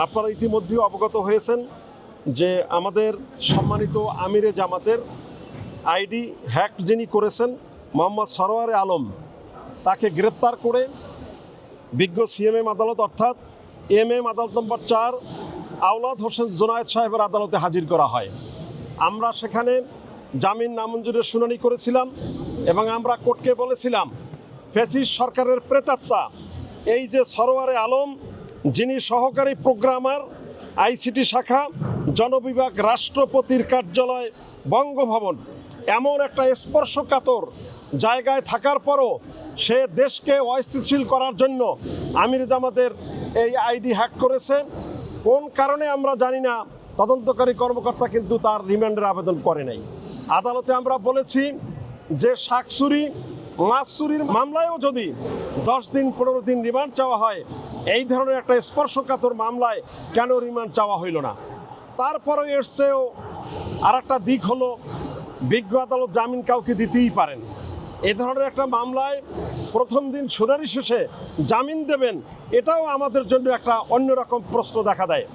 আপনারা ইতিমধ্যে অবগত হয়েছেন যে আমাদের সম্মানিত আমিরে জামাতের আইডি হ্যাক যিনি করেছেন, মোহাম্মদ সরোয়ারে আলম, তাকে গ্রেপ্তার করে বিজ্ঞ সিএমএম আদালত, অর্থাৎ এম এম আদালত নম্বর চার, আওলাদ হোসেন জোনায়েদ সাহেবের আদালতে হাজির করা হয়। আমরা সেখানে জামিন নামঞ্জুরের শুনানি করেছিলাম এবং আমরা কোর্টকে বলেছিলাম, ফেসিস সরকারের প্রেতাত্মা, এই যে সরোয়ারে আলম যিনি সহকারী প্রোগ্রামার, আইসিটি শাখা, জনবিভাগ, রাষ্ট্রপতির কার্যালয়, বঙ্গভবন, এমন একটা স্পর্শকাতর জায়গায় থাকার পরও সে দেশকে অস্থিতিশীল করার জন্য আমির জামাতের এই আইডি হ্যাক করেছে। কোন কারণে আমরা জানি না, তদন্তকারী কর্মকর্তা কিন্তু তার রিমান্ডের আবেদন করে নাই। আদালতে আমরা বলেছি যে শাকসুরি মাছ চুরির মামলায়ও যদি দশ দিন, পনেরো দিন রিমান্ড চাওয়া হয়, এই ধরনের একটা স্পর্শকাতর মামলায় কেন রিমান্ড চাওয়া হইল না? তারপরেও এসছেও আর একটা দিক হলো, বিজ্ঞ আদালত জামিন কাউকে দিতেই পারেন। এ ধরনের একটা মামলায় প্রথম দিন শুনানি শেষে জামিন দেবেন, এটাও আমাদের জন্য একটা অন্যরকম প্রশ্ন দেখা দেয়।